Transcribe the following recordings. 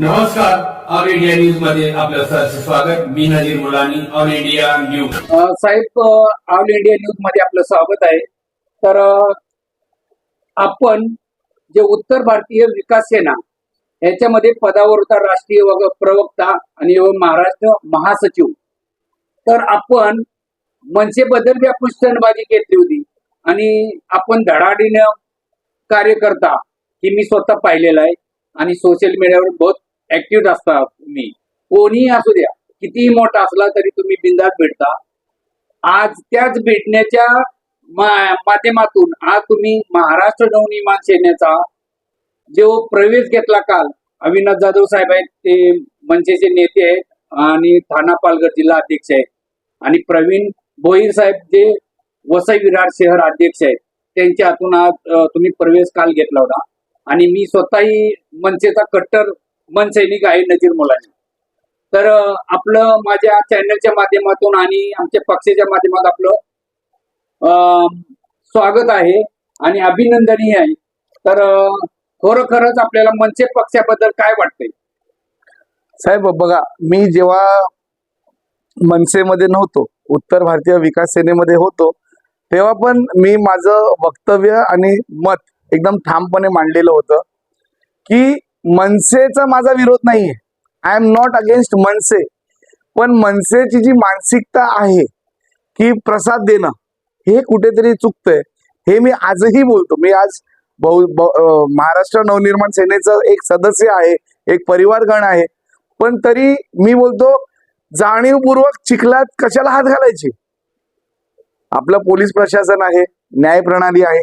नमस्कार all India न्यूजमध्ये आपलं सहर्ष स्वागत. मी Nazir Mulani all India news साहेब ऑल इंडिया न्यूजमध्ये आपलं स्वागत आहे. तर आपण जे उत्तर भारतीय विकास सेना याच्यामध्ये पदावर होता राष्ट्रीय प्रवक्ता आणि महाराष्ट्र महासचिव. तर आपण मनसेबद्दल बी आपण स्टनबाजी घेतली होती. आणि आपण धडाडीनं कार्य करता मी स्वतः पाहिलेलं आहे. आणि सोशल मीडियावर बहुत ऍक्टिव्ह असता तुम्ही. कोणीही असू द्या. कितीही मोठा असला तरी तुम्ही बिंदात भेटता. आज त्याच भेटण्याच्या माध्यमातून आज तुम्ही महाराष्ट्र नवनिर्माण सेनेचा जो प्रवेश घेतला काल अविनाश जाधव साहेब आहेत ते मनसेचे नेते आहेत आणि ठाणा पालघर जिल्हा अध्यक्ष आहेत. आणि प्रवीण भोईर साहेब जे वसई विरार शहर अध्यक्ष आहेत त्यांच्या हातून आज तुम्ही प्रवेश काल घेतला होता. आणि मी स्वतःही मनसेचा कट्टर मनसैनिक आहे नजीर मुलानी तर आपलं माझ्या चॅनलच्या माध्यमातून आणि आमच्या पक्षाच्या माध्यमातून आपलं स्वागत आहे आणि अभिनंदनीय आहे. तर खरोखरच आपल्याला मनसे पक्षाबद्दल काय वाटतंय? साहेब बघा मी जेव्हा मनसेमध्ये नव्हतो उत्तर भारतीय विकास सेनेमध्ये होतो तेव्हा पण मी माझं वक्तव्य आणि मत एकदम ठामपणे मांडलेलं होतं की मनसेचा माझा विरोध नाहीये. I am not against MNS. पण मनसेची जी मानसिकता आहे की प्रसाद देणं हे कुठेतरी चुकतंय. हे मी आजही बोलतो. मी आज बहु महाराष्ट्र नवनिर्माण सेनेचं एक सदस्य आहे एक परिवारगण आहे. पण तरी मी बोलतो जाणीवपूर्वक चिखलात कशाला हात घालायचे? आपलं पोलीस प्रशासन आहे न्याय प्रणाली आहे.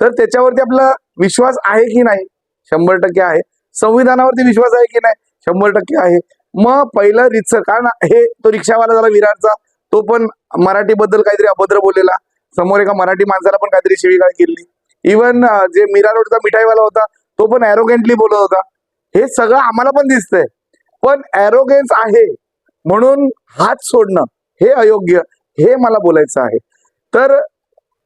तर त्याच्यावरती आपला विश्वास आहे की नाही? शंभर टक्के आहे. संविधानावरती विश्वास आहे की नाही? शंभर टक्के आहे. मग पहिलं रितसर कारण हे तो रिक्षावाला झाला विरारचा तो पण मराठीबद्दल काहीतरी अभद्र बोललेला. समोर एका मराठी माणसाला पण काहीतरी शिवीगाळ केली. इवन जे मीरा रोडचा मिठाईवाला होता तो पण ॲरोगेंटली बोलत होता. हे सगळं आम्हाला पण दिसतंय. पण ॲरोगेन्स आहे. म्हणून हात सोडणं हे अयोग्य. हे मला बोलायचं आहे. तर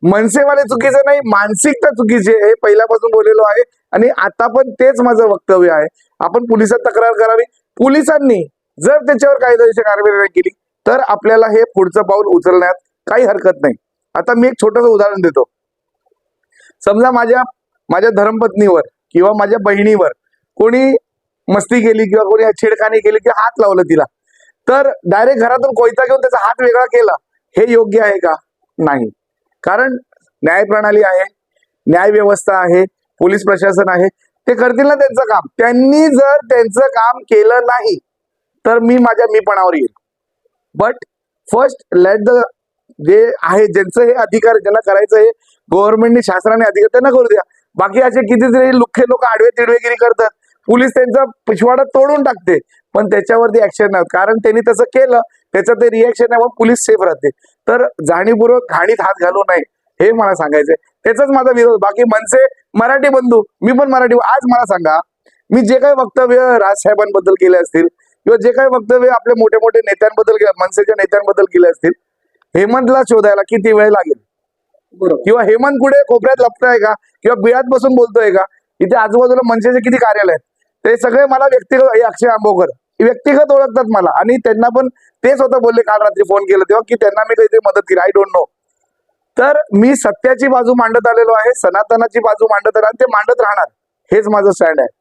मनसेवाले चुकीचे नाही मानसिकता चुकीची आहे हे पहिल्यापासून बोललेलो आहे. आणि आता पण तेच माझं वक्तव्य आहे. आपण पोलिसात तक्रार करावी. पोलिसांनी जर त्याच्यावर कायदेशीर कारवाई नाही केली तर आपल्याला हे पुढचं पाऊल उचलण्यात काही हरकत नाही. आता मी एक छोटस उदाहरण देतो. समजा माझ्या माझ्या धर्मपत्नीवर किंवा माझ्या बहिणीवर कोणी मस्ती केली किंवा कोणी छेडखानी केली किंवा हात लावलं तिला तर डायरेक्ट घरातून कोयता घेऊन त्याचा हात वेगळा केला हे योग्य आहे का? नाही. कारण न्यायप्रणाली आहे न्याय व्यवस्था आहे पोलीस प्रशासन आहे ते करतील ना त्यांचं काम. त्यांनी जर त्यांचं काम केलं नाही तर मी माझ्या मीपणावर येईल. बट फर्स्ट लेट द जे आहे ज्यांचं हे अधिकार ज्यांना करायचं आहे गव्हर्नमेंटने शासनाने अधिकार त्यांना करू द्या. बाकी असे कितीतरी लुखे लोक आडवे तिडवेगिरी करतात. पोलीस त्यांचा पिछवाडा तोडून टाकते पण त्याच्यावरती ऍक्शन नाही कारण त्यांनी तसं केलं त्याचं ते रिॲक्शन आहे मग पोलीस सेफ राहते. तर जाणीवपूर्वक घाणीत हात घालू नये हे मला सांगायचंय. त्याचाच माझा विरोध. बाकी मनसे मराठी बंधू मी पण मराठी आज मला सांगा मी जे काही वक्तव्य राजसाहेबांबद्दल केले असतील किंवा जे काही वक्तव्य आपले मोठे मोठे नेत्यांबद्दल मनसेच्या नेत्यांबद्दल केले असतील हेमंतला शोधायला किती वेळ लागेल? किंवा हेमंत कुठे कोपऱ्यात लपतोय का? किंवा बिळात बसून बोलतोय का? इथे आजूबाजूला मनसेचे किती कार्यालय आहेत? ते सगळे मला व्यक्तिगत अक्षय आंबोकर व्यक्तिगत ओळखतात मला. आणि त्यांना पण ते स्वतः बोलले काल रात्री फोन केलं तेव्हा की त्यांना मी काहीतरी मदत केली. आय डोंट नो तर मी सत्याची बाजू मांडत आलेलो आहे सनातनाची बाजू मांडत आलो आणि ते मांडत राहणार. हेच माझं स्टँड आहे.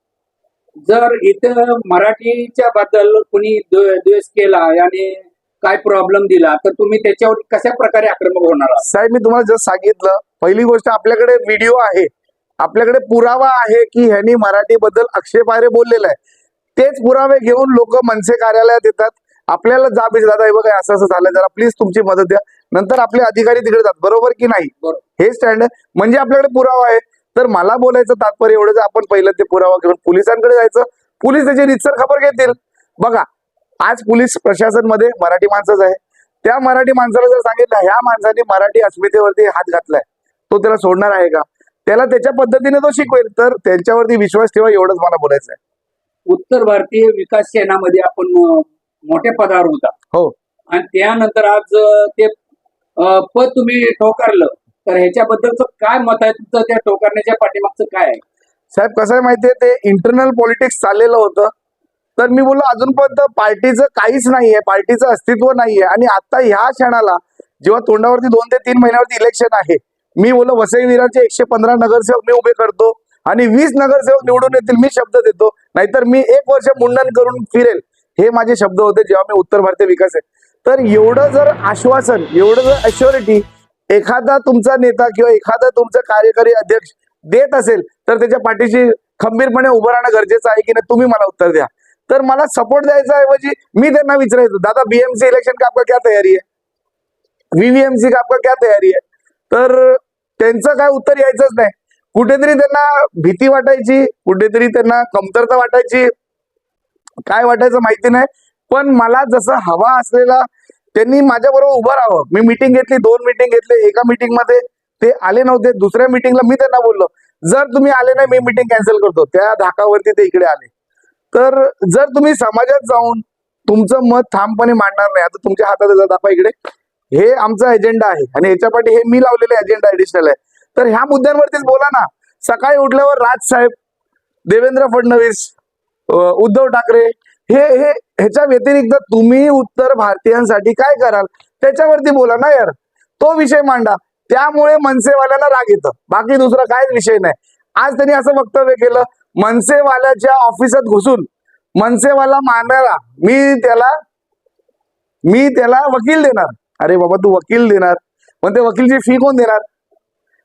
जर इथं मराठीच्या बद्दल कुणी द्वे- द्वेष केला आणि काय प्रॉब्लेम दिला तर तुम्ही त्याच्यावर कशा प्रकारे आक्रमक होणार साहेब मी तुम्हाला जस्ट सांगितलं पहिली गोष्ट आपल्याकडे व्हिडिओ आहे. आपल्याकडे पुरावा आहे की ह्यांनी मराठीबद्दल आक्षेपार्ह बोललेलं आहे. तेच पुरावे घेऊन लोक मनसे कार्यालयात येतात. आपल्याला जाब येते, दादा हे बघा असं असं झालं. जरा प्लीज तुमची मदत द्या. नंतर आपले अधिकारी तिकडे जातात. बरोबर की नाही. हे स्टँड म्हणजे आपल्याकडे पुरावा आहे. तर मला बोलायचं तात्पर्य एवढंच आपण पहिलं ते पुरावा घेऊन पोलिसांकडे जायचं. पोलीस त्याची रितसर खबर घेतील. बघा आज पोलीस प्रशासनमध्ये मराठी माणसंच आहे. त्या मराठी माणसाला जर सांगितलं ह्या माणसाने मराठी अस्मितेवरती हात घातलाय. तो त्याला सोडणार आहे का? त्याला त्याच्या पद्धतीने तो शिकवेल. तर त्यांच्यावरती विश्वास ठेवा एवढंच मला बोलायचं आहे. उत्तर भारतीय विकास सेनामध्ये आपण मोठ्या पदावर होता. हो. आणि त्यानंतर आज ते पद तुम्ही ठोकारलं तर ह्याच्याबद्दलचं काय मत आहे? तुमचं त्या ठोकारण्याच्या पाठीमागचं काय आहे? साहेब कसं आहे माहितीये ते इंटरनल पॉलिटिक्स चाललेलं होतं. तर मी बोललो अजूनपर्यंत पार्टीचं काहीच नाहीये पार्टीचं अस्तित्व नाहीये. आणि आता ह्या क्षणाला जेव्हा तोंडावरती दोन ते तीन महिन्यावरती इलेक्शन आहे मी बोललो वसई विरारचे एकशे पंधरा नगरसेवक मी उभे करतो. आणि वीस नगरसेवक निवडून येतील मी शब्द देतो. नाहीतर मी एक वर्ष मुंडन करून फिरेल. हे माझे शब्द होते जेव्हा मी उत्तर भारतीय विकास आहे. तर एवढं जर आश्वासन एवढं जर अश्युरिटी एखादा तुमचा नेता किंवा एखादा तुमचा कार्यकारी अध्यक्ष देत असेल तर त्याच्या पाठीशी खंबीरपणे उभं राहणं गरजेचं आहे की नाही तुम्ही मला उत्तर द्या. तर मला सपोर्ट द्यायचा ऐवजी मी त्यांना विचारायचो दादा बीएमसी इलेक्शन का आपका क्या तयारी आहे? व्हीव्हीएमसी का आपका क्या तयारी आहे? तर त्यांचं काय उत्तर यायचंच नाही. कुठेतरी त्यांना भीती वाटायची कुठेतरी त्यांना कमतरता वाटायची. काय वाटायचं माहिती नाही पण मला जसं हवा असलेला त्यांनी माझ्याबरोबर उभं राहावं. मी मिटिंग घेतली दोन मिटिंग घेतली एका मिटिंगमध्ये ते आले नव्हते. दुसऱ्या मिटिंगला मी त्यांना बोललो जर तुम्ही आले नाही मी मिटिंग कॅन्सल करतो. त्या धाकावरती ते इकडे आले. तर जर तुम्ही समाजात जाऊन तुमचं मत ठामपणे मांडणार नाही आता तुमच्या हातात धापा इकडे. हे आमचा एजेंडा आहे आणि याच्या पाठी हे मी लावलेले एजेंडा ऍडिशनल आहे. तर ह्या मुद्द्यांवरतीच बोला ना. सकाळी उठल्यावर राज साहेब देवेंद्र फडणवीस अं, उद्धव ठाकरे हे हे ह्याच्या व्यतिरिक्त तुम्ही उत्तर भारतीयांसाठी काय कराल? त्याच्यावरती बोला ना यार. तो विषय मांडा. त्यामुळे मनसेवाल्याला राग येतं. बाकी दुसरा काहीच विषय नाही. आज त्यांनी असं वक्तव्य केलं. मनसेवाल्याच्या ऑफिसात घुसून मनसेवाला मानायला मी त्याला मी त्याला वकील देणार. अरे बाबा तू वकील देणार. पण ते वकीलची फी कोण देणार?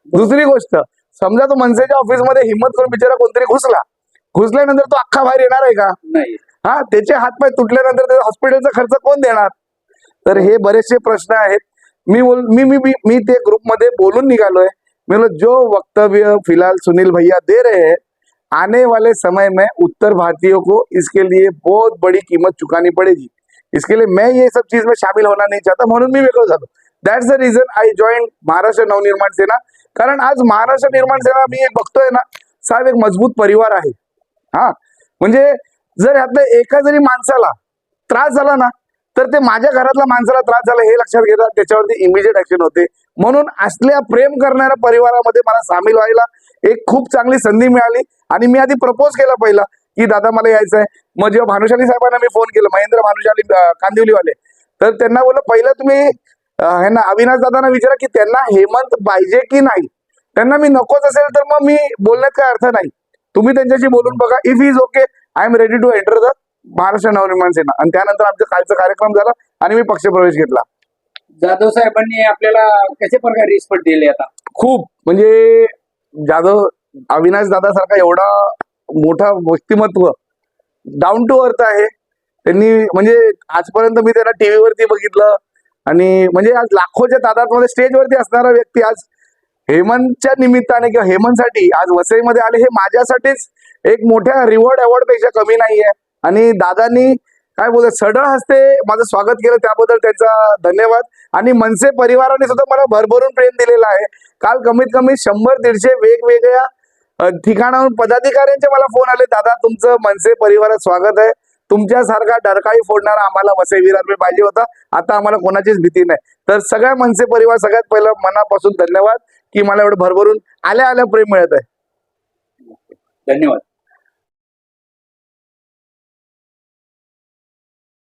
दुसरी गोष्ट समजा तो मनसेच्या ऑफिसमध्ये हिंमत करून बिचारा कोणतरी घुसला घुसल्यानंतर तो अख्खा बाहेर येणार आहे का? नाही. हा त्याचे हातपाय तुटल्यानंतर त्याचा हॉस्पिटलचा खर्च कोण देणार? तर हे बरेचसे प्रश्न आहेत. मी बोल मी मी मी- मी ते ग्रुपमध्ये बोलून निघालोय. मी बोला जो वक्तव्य फिलहाल सुनील भैया दे रहे हैं आने वाले समय में उत्तर भारतीयों को इसके लिए बहुत बड़ी कीमत चुकानी पड़ेगी। इसके लिए मैं ये सब चीज में शामिल होना नहीं चाहता म्हणून मी वेगळं झालो. That's the reason I join Maharashtra Navnirman Sena कारण आज महाराष्ट्र निर्माण सेना मी एक बघतोय ना साहेब एक मजबूत परिवार आहे. हा म्हणजे जर यातल्या एका जरी माणसाला त्रास झाला ना तर ते माझ्या घरातल्या माणसाला त्रास झाला हे लक्षात घेतात त्याच्यावरती इमिजिएट ऍक्शन होते. म्हणून असल्या प्रेम करणाऱ्या परिवारामध्ये मला सामील व्हायला एक खूप चांगली संधी मिळाली आणि मी आधी प्रपोज केला पहिला की दादा मला यायचं आहे मग जेव्हा भानुशाली साहेबांना मी फोन केला महेंद्र भानुशाली कांदिवलीवाले तर त्यांना बोललं पहिलं तुम्ही ह्यांना अविनाश दादांना विचारा की त्यांना हेमंत पाहिजे की नाही? त्यांना मी नकोच असेल तर मग मी बोलण्यात काय अर्थ नाही. तुम्ही त्यांच्याशी बोलून बघा. If is okay I am ready to enter the Maharashtra Navnirman Sena आणि त्यानंतर आमचा कालचा कार्यक्रम झाला आणि मी पक्षप्रवेश घेतला. जाधव साहेबांनी आपल्याला कशा प्रकारे रिस्पॉन्स दिले आता? खूप. म्हणजे जाधव अविनाश दादासारखा एवढा मोठा व्यक्तिमत्व डाऊन टू अर्थ आहे. त्यांनी म्हणजे आजपर्यंत मी त्यांना टीव्हीवरती बघितलं. आणि म्हणजे आज लाखोच्या तादात्मध्ये स्टेजवरती असणारा व्यक्ती आज हेमंतच्या निमित्ताने किंवा हेमंतसाठी आज वसईमध्ये आले हे माझ्यासाठीच एक मोठ्या रिवॉर्ड अवॉर्डपेक्षा कमी नाहीये. आणि दादांनी काय बोलत सडळ हस्ते माझं स्वागत केलं त्याबद्दल त्यांचा धन्यवाद. आणि मनसे परिवाराने सुद्धा मला भरभरून प्रेम दिलेलं आहे. काल कमीत कमी शंभर दीडशे वेगवेगळ्या ठिकाणाहून पदाधिकाऱ्यांचे मला फोन आले दादा तुमचं मनसे परिवारात स्वागत आहे. तुमच्यासारखा डरकाळी फोडणारा आम्हाला वसई विरार पाहिजे होता. आता आम्हाला कोणाचीच भीती नाही. तर सगळ्या मनसे परिवार सगळ्यात पहिलं मनापासून धन्यवाद की मला एवढं भरभरून आल्या आल्या प्रेम मिळत आहे. धन्यवाद.